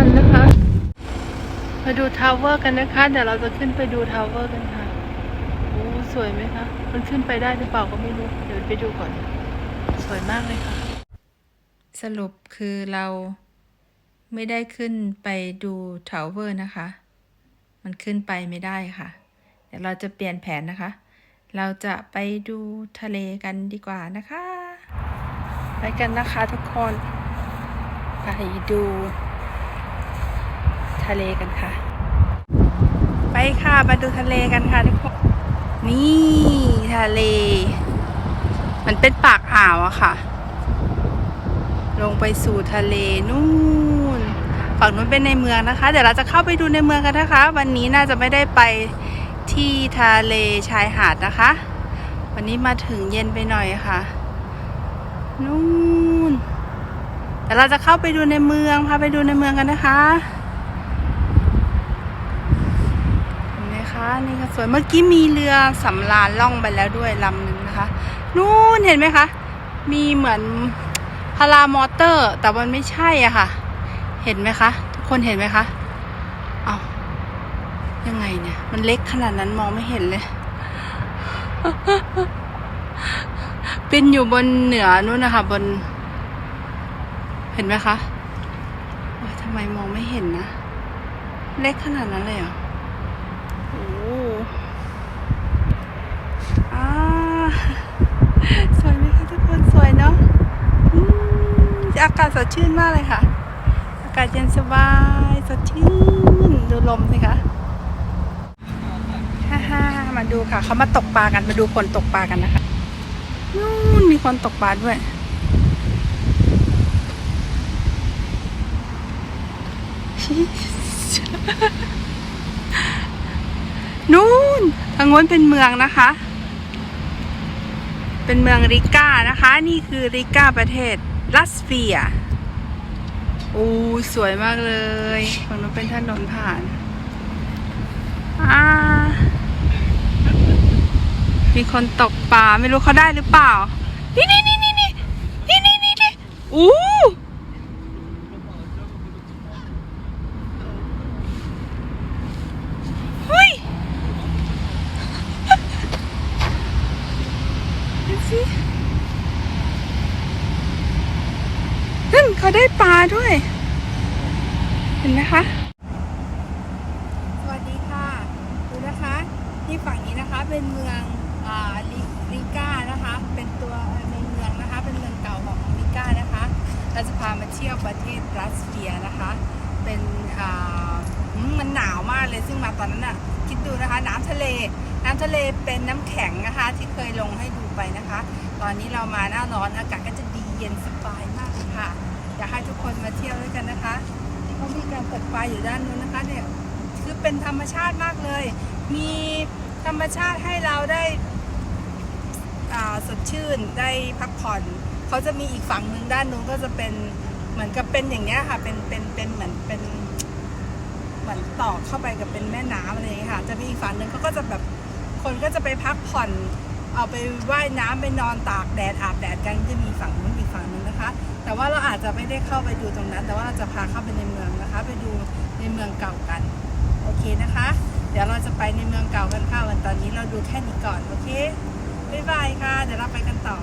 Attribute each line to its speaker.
Speaker 1: คนนะคะมาดูทาวเวอร์กันนะคะ เดี๋ยวเราจะขึ้นไปดูทาวเวอร์กันค่ะโอ้สวยไหมคะมันขึ้นไปได้หรือเปล่าก็ไม่รู้ เดี๋ยวไปดูก่อน สวยมากเลยค่ะ
Speaker 2: สรุปคือเราไม่ได้ขึ้นไปดูทาวเวอร์นะคะ มันขึ้นไปไม่ได้ค่ะ เดี๋ยวเราจะเปลี่ยนแผนนะคะ เราจะไปดูทะเลกันดีกว่านะคะ
Speaker 1: ไปกันนะคะทุกคน ไปดู ทะเลกันค่ะ ไปค่ะมาดูทะเลกันค่ะทุกคนนี่ทะเล มันเป็นปากอ่าวอะค่ะ ลงไปสู่ทะเลนู่นฝั่งนู้นเป็นในเมืองนะคะ เดี๋ยวเราจะเข้าไปดูในเมืองกันนะคะ วันนี้น่าจะไม่ได้ไปที่ทะเลชายหาดนะคะ วันนี้มาถึงเย็นไปหน่อยค่ะนู่นเดี๋ยวเราจะเข้าไปดูในเมืองพาไปดูในเมืองกันนะคะ เห็ นี่ก็สวยเมื่อกี้มีเรือสำราญล่องไปแล้วด้วยลำหนึ่งนะคะ นู่นเห็นไหมคะ มีเหมือนพารามอเตอร์ แต่มันไม่ใช่อะค่ะ เห็นไหมคะทุกคนเห็นไหมคะเอายังไงเนี่ย มันเล็กขนาดนั้นมองไม่เห็นเลยเป็นอยู่บนเหนือนู่นนะคะ บน เห็นไหมคะทำไมมองไม่เห็นนะ เล็กขนาดนั้นเลยเหรอโอ้อา สวยไหมคะทุกคนสวยเนาะออากาศสดชื่นมากเลยค่ะ อากาศเย็นสบายสดชื่นดูลมสิคะฮ่าฮ่ามาดูค่ะเขามาตกปลากันมาดูคนตกปลากันนะคะนู่นมีคนตกปลาด้วยนู่นทางโน้นเป็นเมืองนะคะ เป็นเมืองริก้านะคะ นี่คือริก้าประเทศรัสเซียโอ้สวยมากเลยฝั่งนู้นเป็นถนนผ่านอ่ามีคนตกปลาไม่รู้เขาได้หรือเปล่า นี่นี่นี่นี่นี่นี่นี่นี่นี่อู้เฮ้ยดูสินั่น เขาได้ปลาด้วย เห็นไหมคะ สวัสดีค่ะ ดูนะคะ ที่ฝั่งนี้นะคะเป็นเมืองอ่าลิลิก้านะคะ เป็นตัวในเมืองนะคะ เป็นเมืองเก่าของลิก้านะคะ เราจะพามาเที่ยวประเทศรัสเซียนะคะ เป็นอ่ามันหนาวมากเลยซึ่งมาตอนนั้นน่ะคิดดูนะคะน้ำทะเล น้ำทะเลเป็นน้ำแข็งนะคะ ที่เคยลงให้ดูไปนะคะ ตอนนี้เรามาหน้าร้อนอากาศก็จะดีเย็นสบายมากเลยค่ะ อยากให้ทุกคนมาเที่ยวด้วยกันนะคะเขามีการตกปลาอยู่ด้านนู้นนะคะเนี่ยคือเป็นธรรมชาติมากเลย มีธรรมชาติให้เราได้สดชื่นได้พักผ่อนเขาจะมีอีกฝั่งหนึ่งด้านนู้นก็จะเป็นเหมือนกับเป็นอย่างเงี้ยค่ะเป็นเป็นเป็นเหมือนเป็นเหมือนต่อเข้าไปกับเป็นแม่น้ำอะไรอย่างเงี้ยค่ะจะมีอีกฝั่งหนึ่งเขาก็จะแบบคนก็จะไปพักผ่อน เอาไปว่ายน้ำไปนอนตากแดดอาบแดด ว่าเราอาจจะไม่ได้เข้าไปดูตรงนั้น แต่ว่าเราจะพาเข้าไปในเมืองนะคะ ไปดูในเมืองเก่ากัน โอเคนะคะ เดี๋ยวเราจะไปในเมืองเก่ากันค่ะวันตอนนี้เราดูแค่นี้ก่อน โอเค บ๊ายบายค่ะ เดี๋ยวเราไปกันต่อ